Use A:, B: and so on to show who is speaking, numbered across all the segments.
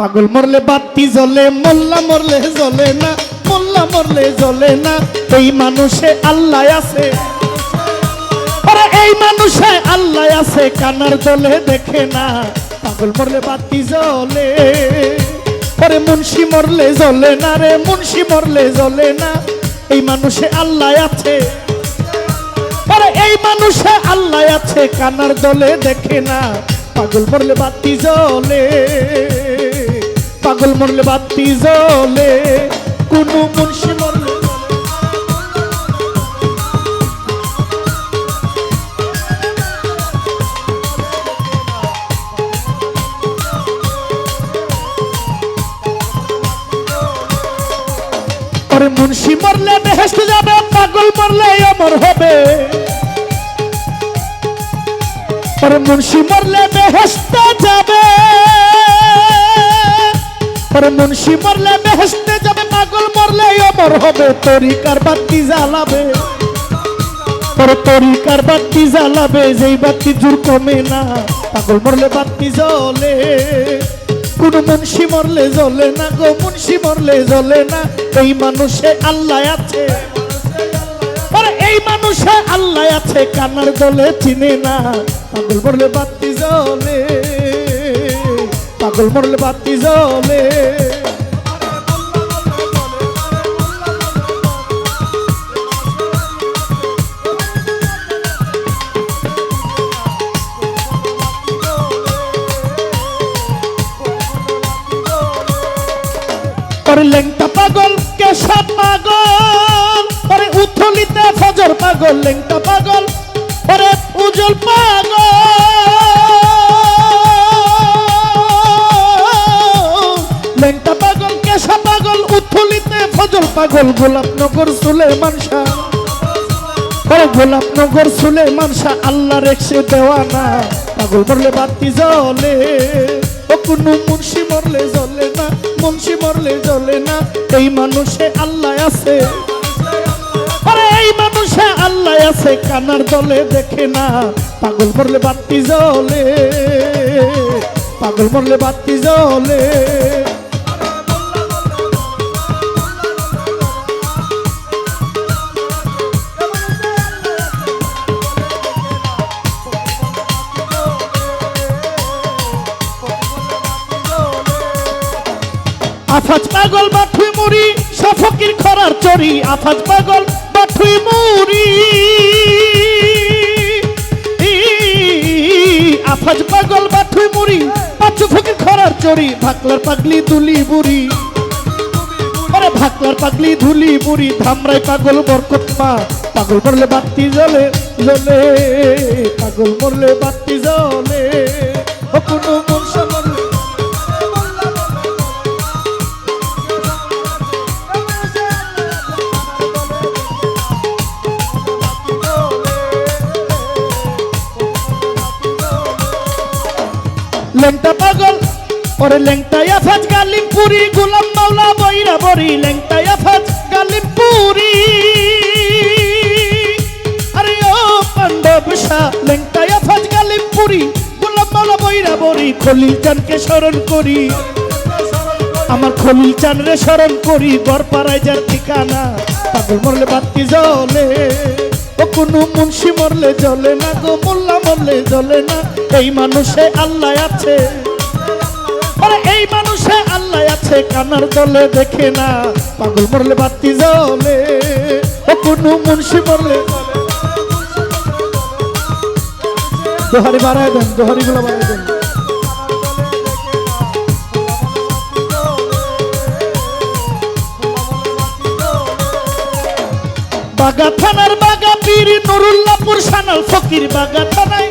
A: পাগল মরলে বাতি জ্বলে, মোল্লা মরলে জ্বলে না, মোল্লা মরলে জ্বলে না। এই মানুষে আল্লাহ আছে। এই মানুষে আল্লাহ আছে, কানার দলে দেখে না। পাগল মরলে বাতি জ্বলে, পরে মুন্সি মরলে জ্বলে না রে, মুন্সি মরলে জ্বলে না। এই মানুষে আল্লাহ আছে। পরে এই মানুষে আল্লাহ আছে, কানার দলে দেখে না। পাগল মরলে বাতি জ্বলে। পাগল মরলে বাতি জ্বলে, কোন মুন্সি মরলে মুন্সি মরলে বেহেস্ত যাবে, পাগল মরলে অমর হবে। মুন্সি মরলে বেহেস্ত যাবে। ওরে মুন্সি মরলে বেহেস্তে যাবে, পাগল মরলে অমর হবে। তরিকার বাতি জ্বালাবে। ওরে তরিকার বাতি জ্বালাবে, যেই বাতি জোর কমে না। পাগল মরলে বাতি জ্বলে, কোন মুন্সি মরলে জ্বলে না গো, মুন্সি মরলে জ্বলে না। এই মানুষে আল্লাহ আছে। এই মানুষে আল্লাহ আছে, কানার দলে চিনে না। পাগল মরলে বাতি জ্বলে। পাগল মরলে বাতি পরে লেংটা পাগল, কেশা পাগল। পরে উথলিতে ফজর পাগল, লেংটা পাগল। পরে পাগল পাগল গোলাপনগর সুলেমান শাহ। পরে গোলাপনগর সুলেমান শাহ আল্লাহ রেখে দেওয়ানা। পাগল মরলে বাতি জ্বলে, ও কোনো মুন্সি মরলে জ্বলে না, মুন্সি মরলে জ্বলে না। এই মানুষে আল্লাহ আছে। আরে এই মানুষে আল্লাহ আছে, কানার দলে দেখে না। পাগল মরলে বাতি জ্বলে, পাগল মরলে বাতি জ্বলে। খরার চরি আফাজ পাগল বাঠুই ই, আফাজ পাগল বাঠুই মুড়ি পাঁচু ফকির খরার চরি ভাকলার পাগলি দুলি বুড়ি। আরে ভাকলার পাগলি ধুলি বুড়ি ধামরাই পাগল বরকত মা। পাগল মরলে বাতি জ্বলে জ্বলে। পাগল মরলে বাতি জ্বলে। কোনো লেংটা পাগল ওরে লেংটা আফাজ, গালিমপুরি গোলাম মাওলা বইরা বরি লেংটা আফাজ, গালিমপুরি। আরে ও পাণ্ডব শাহ লেংটা আফাজ, গালিমপুরি গোলাম মাওলা বইরা বরি খলিল চানকে স্মরণ করি। আমার খলিল চান রে স্মরণ করি গড়পাড়ায় যার ঠিকানা, পাগল মরলে বাতি জ্বলে। ও কোনো মুন্সি মরলে জ্বলে না গো মোল্লা মরলে জ্বলে না, এই মানুষে আল্লাহ আছে। এই মানুষে আল্লাহ আছে, কানার দলে দেখে না, পাগল মরলে বাতি জ্বলে, ও কোনো মুন্সি মরলে দোহারি বাড়ায় দেন দোহারি গুলো বাড়ায় দেন। বাগা থানার বাগা পীর নুরুল্লাপুর সানাল ফকির বাগা থানায়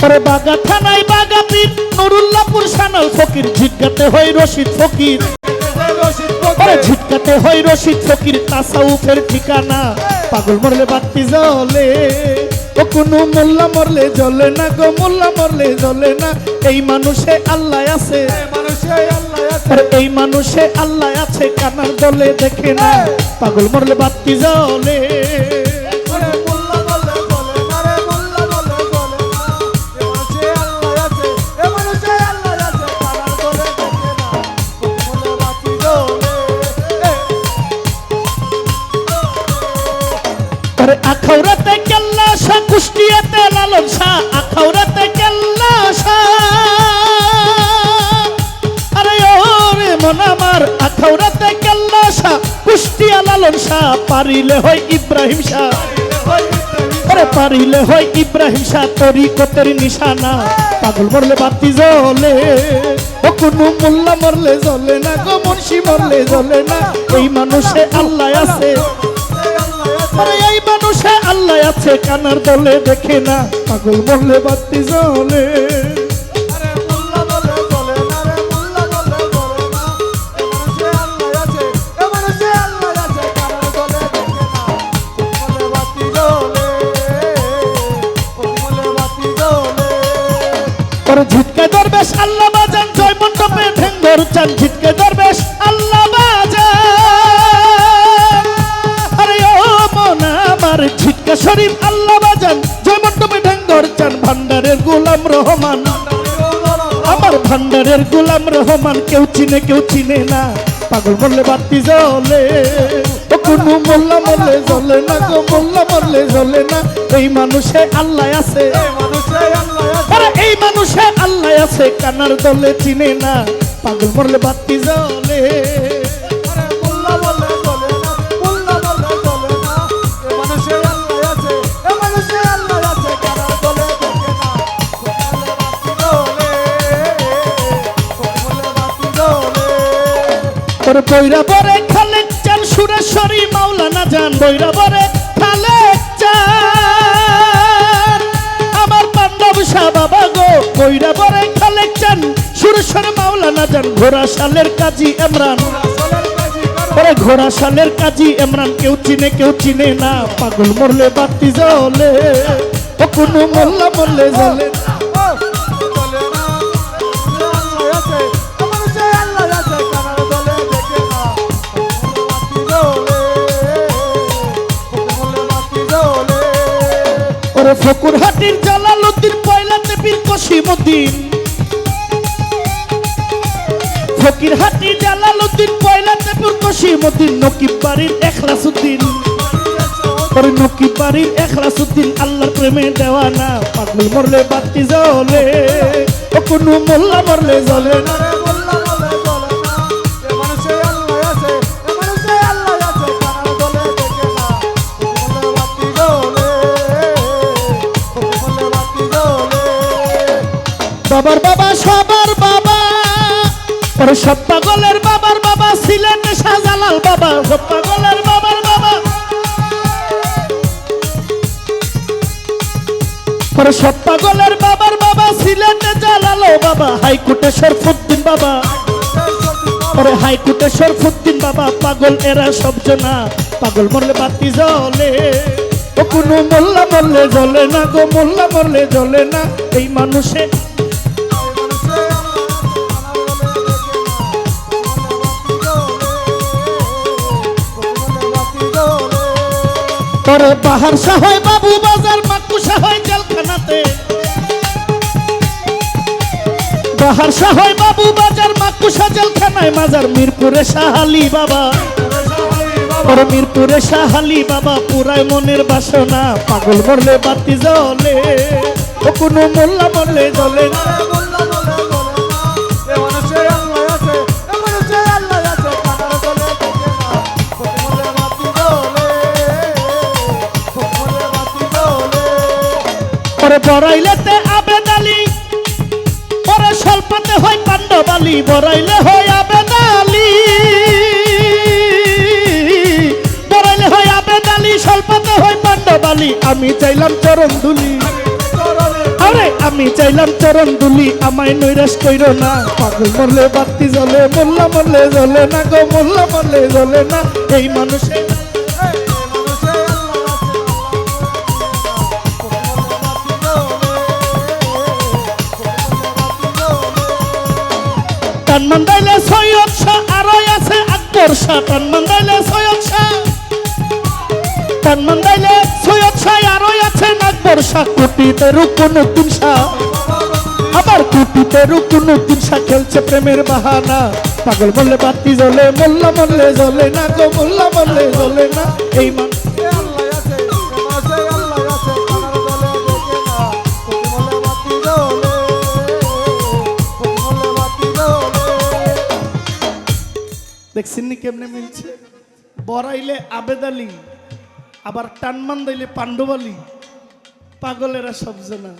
A: পরে বাগা থানায় বাগা পীর নুরুল্লাপুর সানাল ফকির, ঝিটকাতে হয় রশিদ ফকির। পরে ঝিটকাতে হয় রশিদ ফকির, তাসাউফের ঠিকানা। পাগল মরলে বাতি জ্বলে ও কোনো মোল্লা মরলে জ্বলে না গো মোল্লা মরলে জ্বলে না। এই মানুষে আল্লাহ আছে। এই মানুষে আল্লাহ আছে। কানার দলে দেখে না। পাগল মরলে বাতি জ্বলে। আলম শাহ আখাউরাতে কেল্লা শাহ। আরে মন আমার আখাউরাতে কেল্লা শাহ। কুষ্টিয়া লালন শাহ, পারিলে হয় ইব্রাহিম শাহ। ওরে পারিলে হয় ইব্রাহিম শাহ, তরিকতের নিশানা। পাগল মরলে বাতি জ্বলে, ও কোনো মোল্লা মরলে জ্বলে না গো, মুন্সি মরলে জ্বলে না। এই মানুষে আল্লাহ আছে। আরে এই মানুষে আল্লাহ আছে কানার দলে দেখে না পাগল মরলে বাতি ওর ঝিটকে দরবেশ আল্লাহ বাজান জয় মণ্ডপে ঠেঙ্গর চান ঝিটকে দরবেশ শরীফ আল্লাহ বাজান, জয় মণ্ডপে ঠেঙ্গর চান ভান্ডারের গোলাম রহমান। আমার ভান্ডারের গোলাম রহমান কেউ চিনে কেউ চিনে না। পাগল বললে বাতি জ্বলে, ও কোনো মোল্লা মরলে জ্বলে না গো, মোল্লা মরলে জ্বলে না। এই মানুষে আল্লাহ আছে।
B: এই মানুষে আল্লাহ আছে
A: আরে এই মানুষে আল্লাহ আছে, কানার দলে চিনে না। পাগল মরলে বাতি জ্বলে তোর বৈরা বরে খালে চান, সুরেশ্বরী মাওলানা যান। বৈরা বরে খালে চান। আমার পাণ্ডব শাহ বাবা গো বৈরা খালে চান, সুরেশ্বর মাওলানা যান। ঘোড়া শালের কাজী
B: করো
A: ওরে ঘোড়া শালের কাজী ইমরান, কেউ চিনে কেউ চিনে না, পাগল মরলে বাতি জ্বলে। ও কোনো মোল্লা মরলে জ্বলে না। ওরে ফকুর হাটির জালালুদ্দিন পয়লাতে বীর কসিমুদ্দিন ফকির হাটি জালালুদ্দিন পয়লাতে বীর কসিমুদ্দিন নকিব বাড়ির এখলাসুদ্দিন। ওরে নকিব বাড়ির এখলাসুদ্দিন, আল্লাহর প্রেমে দেওয়ানা। পাগল মরলে বাতি জ্বলে, ও কোনো মোল্লা মরলে জ্বলে না। সব পাগলের বাবার বাবা ছিলেন শাহজালাল বাবা, সব পাগলের বাবার বাবা। ওরে সব পাগলের বাবার বাবা ছিলেন জালালো বাবা হাইকোর্টে শরফুদ্দিন বাবা। ওরে হাইকোর্টে শরফুদ্দিন বাবা, পাগল এরা সব জনা, পাগল মরলে বাতি জ্বলে। ও কোনো মোল্লা মরলে জ্বলে না গো, মোল্লা মরলে জ্বলে না, এই মানুষে তোরে বাহার সাহায় বাবু বাজার মাকু সাহায় জেলখানাতে। বাহার সাহায় বাবু বাজার মাকু সা জেলখানায়। মাজার মিরপুরে সাহালি বাবা। ওরে মিরপুরে সাহালি বাবা পুরাই মনের বাসনা। পাগল মরলে বাতি জ্বলে, ও কোনো মোল্লা মরলে জ্বলে। না ওরে বড়াইলেতে আবেদ আলী স্বল্পতে হয় পাণ্ডবালি বড়াইলে হয় আবেদ আলী বড়াইলে হয় আবেদ আলী স্বল্পতে হয় পাণ্ডবালি আমি চাইলাম চরণ দুলি আরে, আমি চাইলাম চরণ দুলি আমায় নৈরাশ কইর না। পাগল মরলে বাতি জ্বলে, মোল্লা মরলে জ্বলে না গো, মোল্লা মরলে জ্বলে না। এই মানুষের টান মান্দাইলে সৈয়দ শাহ আরও আছে আকবর শাহ টান মান্দাইলে সৈয়দ শাহ টান মান্দাইলে সৈয়দ শাহ আরও আছে আকবর শাহ কুটিতে রুকুনুদ্দিন শাহ আবার কুটিতে রুকুনুদ্দিন শাহ খেলছে প্রেমের বাহানা। পাগল বললে বাতি জ্বলে, মোল্লা মরলে জ্বলে না গো, মোল্লা মরলে জ্বলে না। এই মান দেখছেন নি কেমনে মিলছে? বড়াইলে আবেদ আলী আবার টানমান দিলে পাণ্ডবালি। পাগলেরা সব জানা।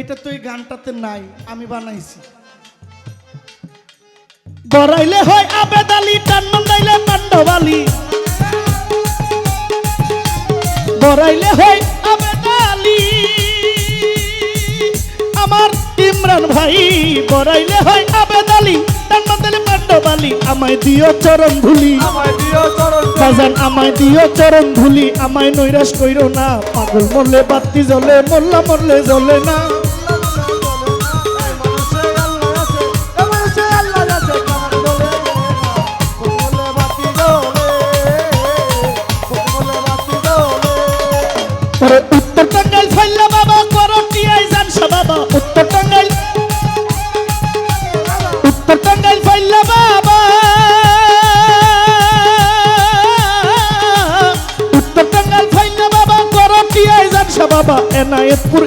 A: এটা তো এই গানটাতে নাই, আমি বানাইছি। বড়াইলে হয় আবেদ আলী টানমান দিলে পাণ্ডবালি। বড়াইলে হয় আবেদ আলী আমার ইমরান ভাই, বড়াইলে হয় আবেদ পাণ্ডবালি আমায় দিও চরণ ধুলি। বাজান আমায় দিও চরণ ধুলি। আমায় নৈরাশ কইরো না পাগল মরলে বাতি জ্বলে মোল্লা মরলে জ্বলে না।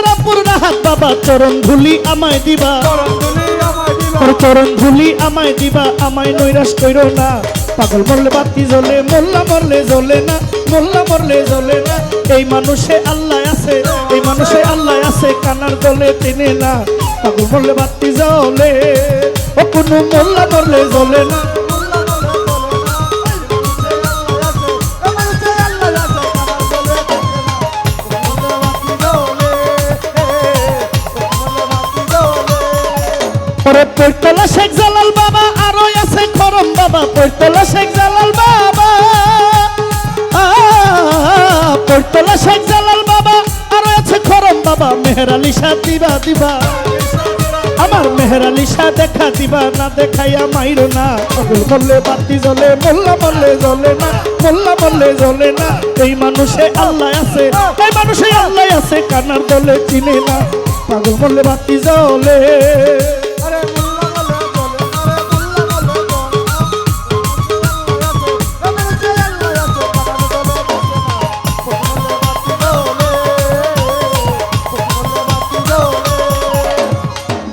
A: বাঞ্ছারামপুর রাহাত বাবা চরণ ধুলি আমায় দিবা। চরণ ধুলি আমায় দিবা আমায় নৈরাশ কইরো না। পাগল মরলে বাতি জ্বলে মোল্লা মরলে জ্বলে না মোল্লা মরলে জ্বলে না। এই মানুষে আল্লাহ আছে এই মানুষে আল্লাহ আছে কানার দলে টেনে না। পাগল মরলে বাতি জ্বলে ও কোনো মোল্লা মরলে জ্বলে না। পৈতলা শেখ জালাল বাবা, আরও আছে খরম বাবা, পৈতলা শেখ জালাল বাবা। পৈতলা শেখ জালাল বাবা, আরও আছে খরম বাবা মেহরালি শাহ দিবা দিবা। আমার মেহরালি শাহ দেখা দিবা না, দেখাইয়া মাইরো না। পাগল বললে বাতি জ্বলে, মোল্লা বললে জ্বলে না, মোল্লা বললে জ্বলে না। এই মানুষে আল্লাহ আছে, এই মানুষে আল্লাহ আছে, কানার দলে চিনে না। পাগল বললে বাতি জ্বলে।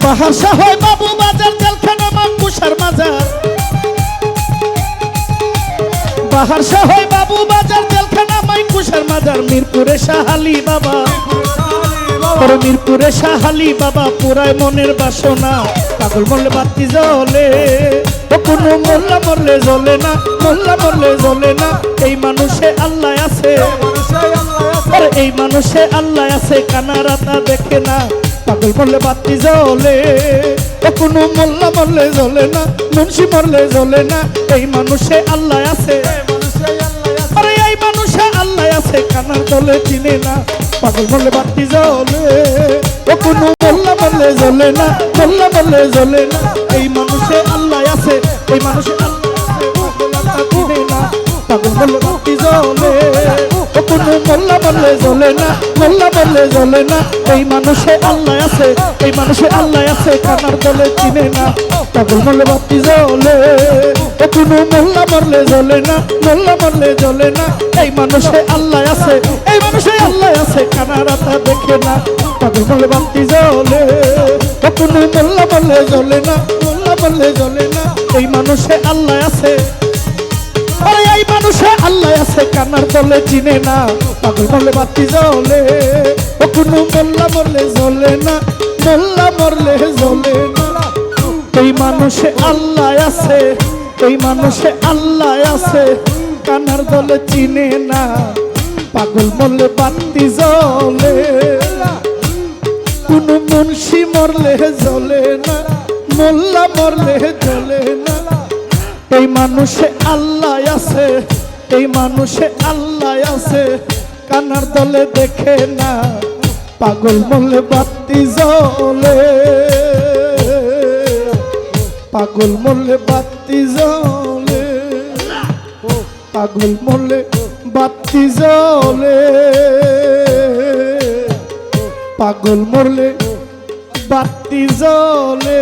A: বাহার শাহ বাবু বাজার জেলখানা মাকুসার মাজার। বাহার শাহ বাবু বাজার জেলখানা মাইকুসার মাজার। মিরপুরে শাহালি বাবা। তোর মিরপুরে শাহালি বাবা পুরায় মনের বাসনা। পাগল মরলে বাতি জ্বলে কোনো মোল্লা মরলে জ্বলে না মোল্লা মরলে জ্বলে না। এই মানুষে আল্লাহ আছে। এই মানুষে আল্লাহ আছে। কানারাতা দেখে না। পাগল মরলে বাতি জ্বলে ও কোনো মোল্লা মরলে জ্বলে না মুন্সি মরলে জ্বলে না এই মানুষে আল্লাহ আছে। আরে এই মানুষে আল্লাহ আছে কানার দলে চিনে না পাগল মরলে বাতি জ্বলে ও কোনো মোল্লা মরলে জ্বলে না মোল্লা মরলে জ্বলে না এই মানুষে আল্লাহ আছে এই মানুষে আল্লাহ আছে চিনে না পাগল মরলে বাতি জ্বলে। কোনো মোল্লা মরলে জ্বলে না, মোল্লা মরলে জ্বলে না। এই মানুষে আল্লাহ আছে, এই মানুষে আল্লাহ আছে, কানার দলে চিনে না। পাগল মরলে বাতি জ্বলে ও কোনো মোল্লা মরলে জ্বলে না, মোল্লা মরলে জ্বলে না। এই মানুষে আল্লাহ আছে, এই মানুষে আল্লাহ আছে কানারাতা দেখে না। পাগল মরলে বাতি জ্বলে ও কোনো মোল্লা মরলে জ্বলে না, মোল্লা মরলে জ্বলে না। এই মানুষে আল্লাহ আছে আরে এই মানুষে আল্লাহ আছে কানার তলে চিনে না, পাগল মরলে বাতি জ্বলে। ও কোনো মোল্লা মরলে জ্বলে না, মোল্লা মরলে জ্বলে না। এই মানুষে আল্লাহ আছে, এই মানুষে আল্লাহ আছে কানার দলে চিনে না, পাগল মরলে বাতি জ্বলে। কোন মুন্সি মরলে জ্বলে না, মোল্লা মরলে জ্বলে না। এই মানুষে আল্লাহ আছে, এই মানুষে আল্লাহ আছে। কানার দলে দেখে না, পাগল মরলে বাতি জলে পাগল মরলে বাতি জ্বলে। পাগল মরলে বাতি জলে পাগল মরলে বাতি জ্বলে।